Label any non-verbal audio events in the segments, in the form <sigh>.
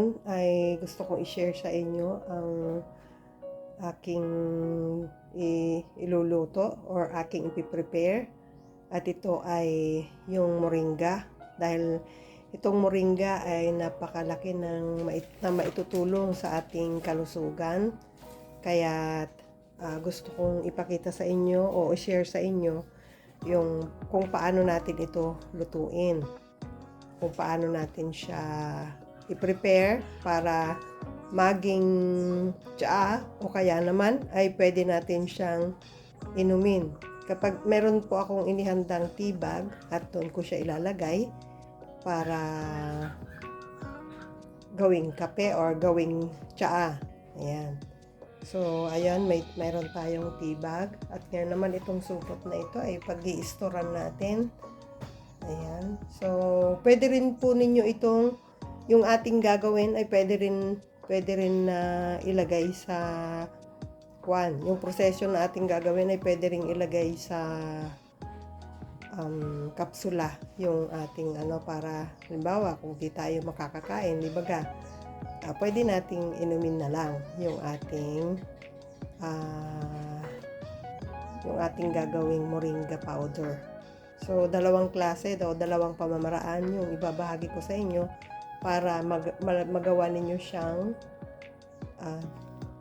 Hapon ay gusto kong i-share sa inyo ang aking iluluto or aking ipiprepare. At ito ay yung moringa dahil itong moringa ay napakalaki ng na maitutulong sa ating kalusugan. Kaya ah, gusto kong ipakita sa inyo o i-share sa inyo yung kung paano natin ito lutuin kung paano natin siya i-prepare para maging tsaa o kaya naman ay pwede natin siyang inumin. Kapag meron po akong inihandang tea bag at doon ko siya ilalagay para gawing kape or gawing tsaa. Ayan. So, ayan, may mayroon tayong tea bag. At ngayon naman itong supot na ito ay pag i natin. Ayan. So, pwede rin po ninyo itong, yung ating gagawin ay pwede rin, pwede rin na ilagay sa kwan. Yung proseso na ating gagawin ay pwede rin ilagay sa um, kapsula. Yung ating ano para, halimbawa, kung di tayo makakakain, di ba ga? Ah, pwede nating inumin na lang yung ating ah, yung ating gagawing moringa powder. So, dalawang klase daw, dalawang pamamaraan yung ibabahagi ko sa inyo para mag, ma- magawa ninyo siyang uh,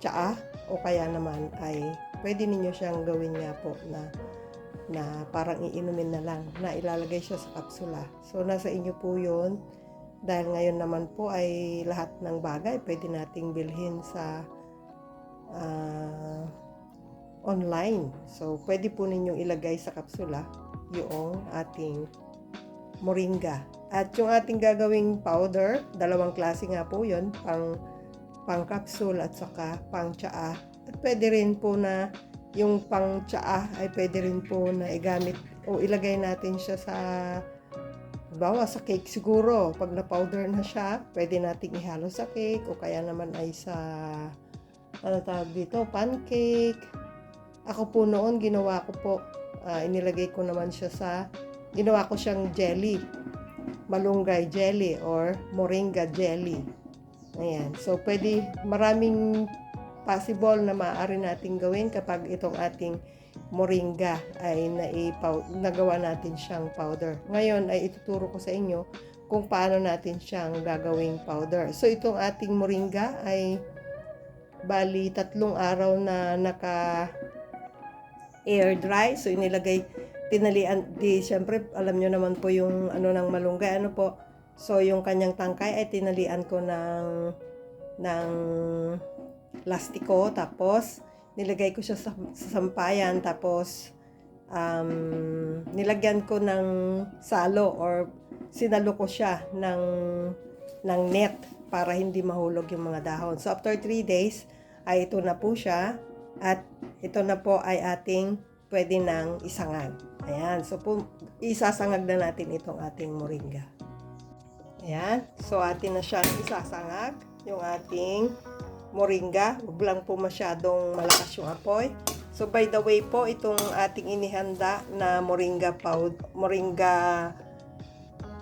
tsaa o kaya naman ay pwede ninyo siyang gawin nga po na na parang iinumin na lang na ilalagay siya sa kapsula. So, nasa inyo po yun. Dahil ngayon naman po ay lahat ng bagay pwede nating bilhin sa uh, online. So, pwede po ninyong ilagay sa kapsula yung ating moringa. At yung ating gagawing powder, dalawang klase nga po yun, pang, pang capsule at saka pang tsaa. At pwede rin po na yung pang tsaa ay pwede rin po na igamit o ilagay natin siya sa bawa sa cake siguro. Pag na-powder na siya, pwede nating ihalo sa cake o kaya naman ay sa ano tawag dito, pancake. Ako po noon, ginawa ko po uh, inilagay ko naman siya sa, ginawa ko siyang jelly, malunggay jelly or moringa jelly. Ayan. So, pwede, maraming possible na maaari nating gawin kapag itong ating moringa ay naipaw, nagawa natin siyang powder. Ngayon ay ituturo ko sa inyo kung paano natin siyang gagawing powder. So, itong ating moringa ay bali tatlong araw na naka air dry. So, inilagay, tinalian, di, syempre, alam nyo naman po yung ano ng malunggay, ano po. So, yung kanyang tangkay ay tinalian ko ng, ng lastiko, tapos, nilagay ko siya sa, sa sampayan, tapos, um, nilagyan ko ng salo or sinalo ko siya ng, ng net para hindi mahulog yung mga dahon. So, after 3 days, ay ito na po siya. At ito na po ay ating pwede nang isangag. Ayan. So, po, isasangag na natin itong ating moringa. Ayan. So, atin na siyang isasangag. Yung ating moringa. Huwag lang po masyadong malakas yung apoy. So, by the way po, itong ating inihanda na moringa powder, moringa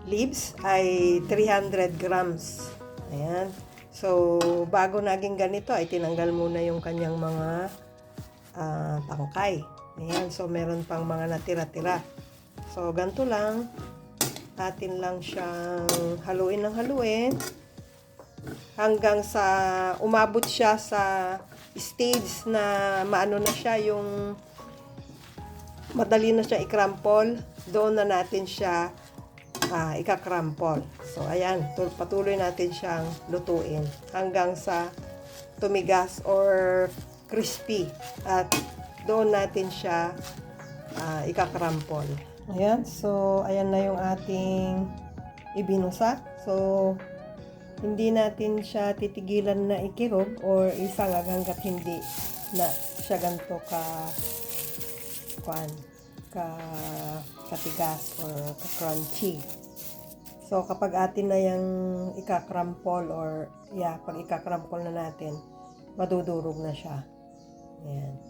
leaves ay 300 grams. Ayan. So, bago naging ganito, ay tinanggal muna yung kanyang mga uh, tangkay. Ayan, so meron pang mga natira-tira. So, ganito lang. Atin lang siyang haluin ng haluin hanggang sa umabot siya sa stage na maano na siya yung madali na siya i-crumple. Doon na natin siya uh, ikakrampol. So, ayan, patuloy natin siyang lutuin hanggang sa tumigas or crispy. At doon natin siya uh, ikakrampol. Ayan, so, ayan na yung ating ibinusa. So, hindi natin siya titigilan na ikirog or isangag hanggat hindi na siya ganito ka kwan ka katigas or ka-crunchy. So, kapag atin na yung ikakrampol or, yeah, pag ikakrampol na natin, madudurog na siya. Ayan.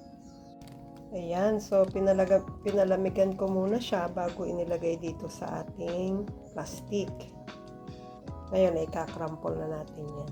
Ayan, so pinalaga, pinalamigan ko muna siya bago inilagay dito sa ating plastic. Ngayon ay kakrampol na natin yan.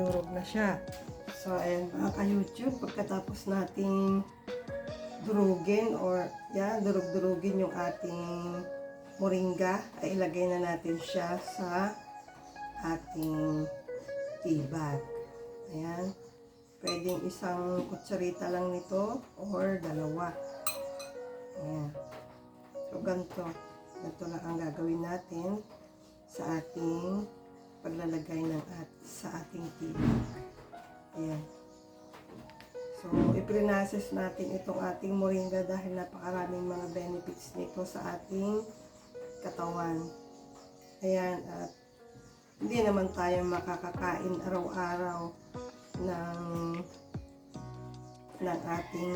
Nadurog na siya. So, ayan, mga ka-YouTube, pagkatapos nating durugin or, yan, durug-durugin yung ating moringa, ay ilagay na natin siya sa ating tea bag. Ayan. Pwedeng isang kutsarita lang nito or dalawa. Ayan. So, ganito. Ganito lang ang gagawin natin sa ating paglalagay ng at sa ating tibig. Ayan. So, iprinases natin itong ating moringa dahil napakaraming mga benefits nito sa ating katawan. Ayan, at hindi naman tayo makakakain araw-araw ng ng ating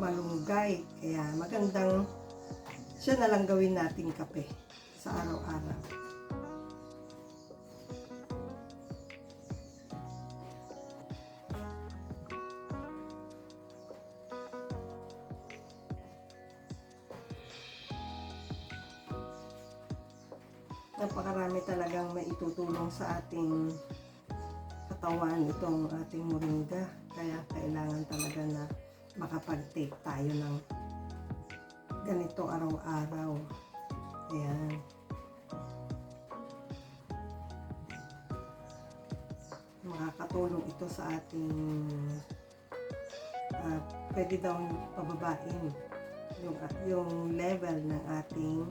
malunggay. Kaya magandang siya na lang gawin nating kape sa araw-araw. Maitutulong sa ating katawan itong ating moringa. Kaya kailangan talaga na makapag-take tayo ng ganito araw-araw. Ayan. Makakatulong ito sa ating ah, pwede daw pababain yung, yung level ng ating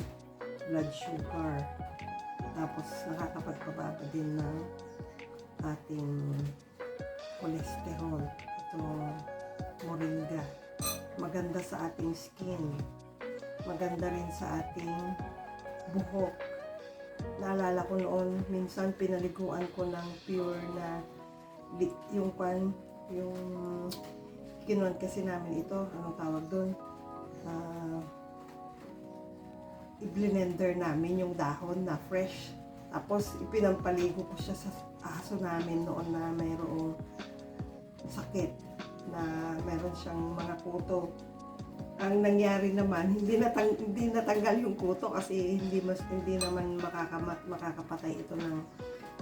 blood sugar. Tapos nakakapagpababa din ng ating cholesterol. Ito moringa. Maganda sa ating skin. Maganda rin sa ating buhok. Naalala ko noon, minsan pinaliguan ko ng pure na yung pan, yung kinuan kasi namin ito, anong tawag doon? Ah, i-blender namin yung dahon na fresh. Tapos ipinampaligo ko siya sa aso namin noon na mayroong sakit na meron siyang mga kuto. Ang nangyari naman, hindi natang hindi natanggal yung kuto kasi hindi mas hindi naman makakamat makakapatay ito ng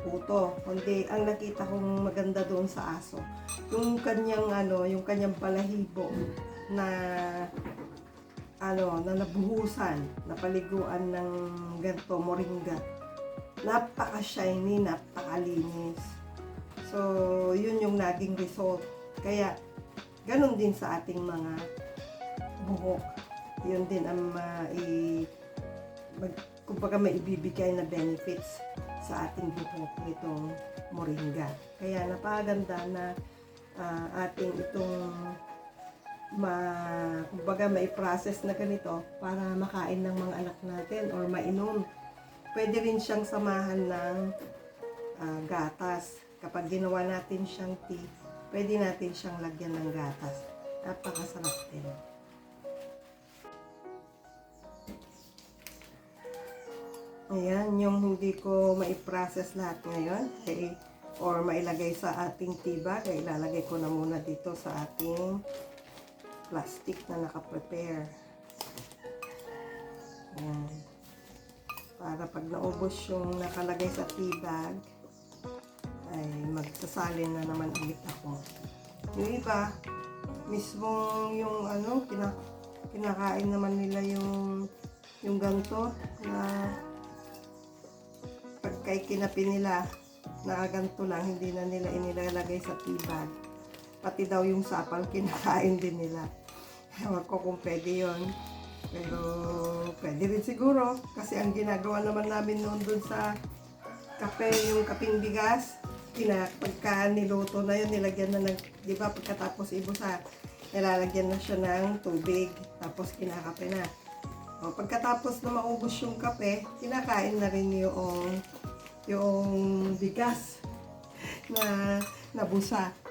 kuto. Kundi ang nakita kong maganda doon sa aso, yung kanyang ano, yung kanyang balahibo na ano, na nabuhusan, napaliguan ng ganito, moringa. Napaka-shiny, napakalinis. So, yun yung naging result. Kaya, ganun din sa ating mga buhok. Yun din ang mai, mag, kumbaga may ibibigay na benefits sa ating buhok nitong moringa. Kaya napakaganda na ah, ating itong ma kumbaga may process na ganito para makain ng mga anak natin or mainom. Pwede rin siyang samahan ng ah, gatas. Kapag ginawa natin siyang tea, pwede natin siyang lagyan ng gatas. Napakasarap din. Ayan, yung hindi ko mai-process lahat ngayon, eh, or mailagay sa ating tea bag, ay ilalagay ko na muna dito sa ating plastic na nakaprepare. Ayan. Para pag naubos yung nakalagay sa tea bag, ay magsasalin na naman ulit ako. Yung iba, mismo yung ano, kina, kinakain naman nila yung yung ganto na pagkay kinapi nila na ganto lang, hindi na nila inilalagay sa tea bag. Pati daw yung sapang kinakain din nila. Ewan ko kung pwede yon Pero pwede rin siguro. Kasi ang ginagawa naman namin noon dun sa kape, yung kaping bigas, kina, pagka niluto na yun, nilagyan na ng, di ba, pagkatapos ibusa, ilalagyan na siya ng tubig. Tapos kinakape na. O, pagkatapos na maubos yung kape, kinakain na rin yung yung bigas <laughs> na nabusa.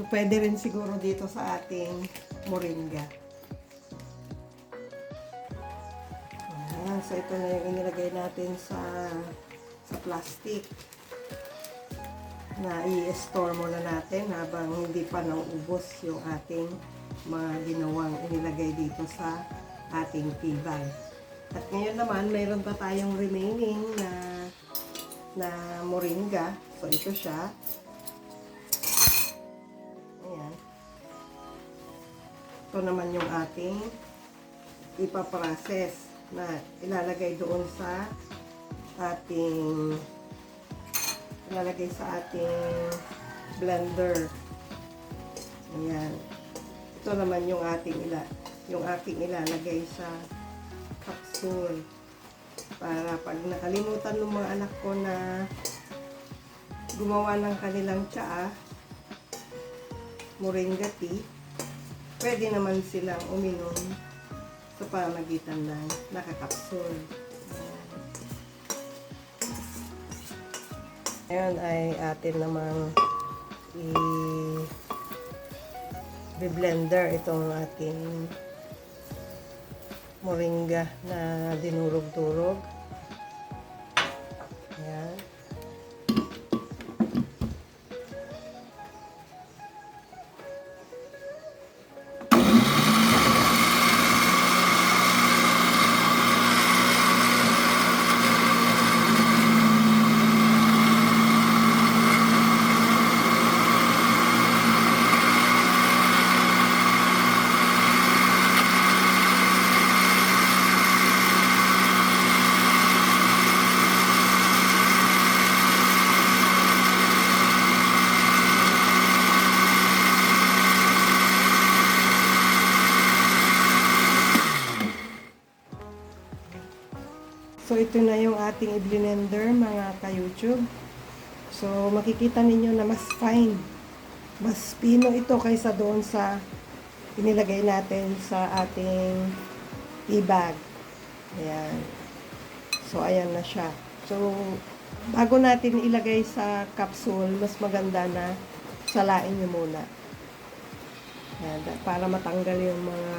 So, pwede rin siguro dito sa ating moringa. Ayan, so ito na yung inilagay natin sa sa plastic na i-store muna natin habang hindi pa nauubos yung ating mga ginawang inilagay dito sa ating tea. At ngayon naman, mayroon pa tayong remaining na na moringa. So, ito siya. Ito naman yung ating ipaprocess na ilalagay doon sa ating ilalagay sa ating blender. Ayan. Ito naman yung ating ila yung aking ilalagay sa capsule para pag nakalimutan ng mga anak ko na gumawa ng kanilang tsaa moringa tea pwede naman silang uminom sa pamagitan ng nakakapsul. Ngayon ay atin namang i blender itong ating moringa na dinurog-durog. Ito na yung ating i-blender, mga ka-YouTube. So, makikita ninyo na mas fine. Mas pino ito kaysa doon sa inilagay natin sa ating tea bag. Ayan. So, ayan na siya. So, bago natin ilagay sa capsule, mas maganda na salain nyo muna. Ayan, para matanggal yung mga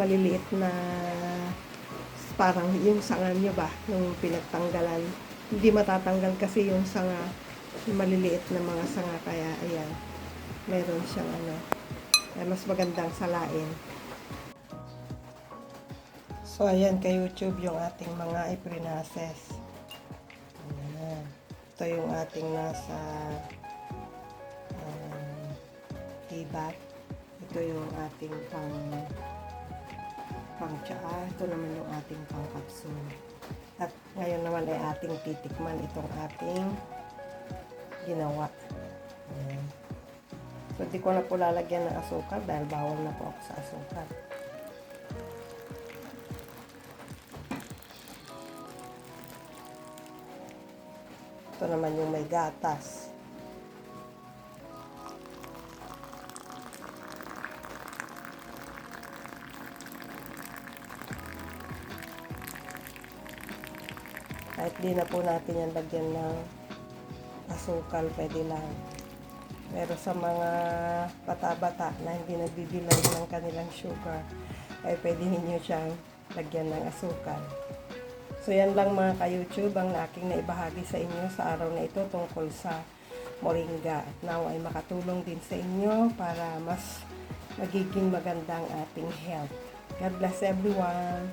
maliliit na parang yung sanga nyo ba, nung pinagtanggalan. Hindi matatanggal kasi yung sanga, yung maliliit na mga sanga, kaya ayan, meron siyang ano, ay mas magandang salain. So, ayan kay YouTube yung ating mga iprinases. Ayan. Ito yung ating nasa um, tea bag. Ito yung ating pang pang tsaa. Ito naman yung ating pang capsule. At ngayon naman ay ating titikman itong ating ginawa. Ayan. So, di ko na po lalagyan ng asukal dahil bawal na po ako sa asukal. Ito naman yung may gatas. Kahit di na po natin yan lagyan ng asukal, pwede lang. Pero sa mga bata-bata na hindi nagbibilang ng kanilang sugar, ay pwede ninyo siyang lagyan ng asukal. So yan lang mga ka-YouTube ang aking naibahagi sa inyo sa araw na ito tungkol sa moringa. At now ay makatulong din sa inyo para mas magiging magandang ating health. God bless everyone!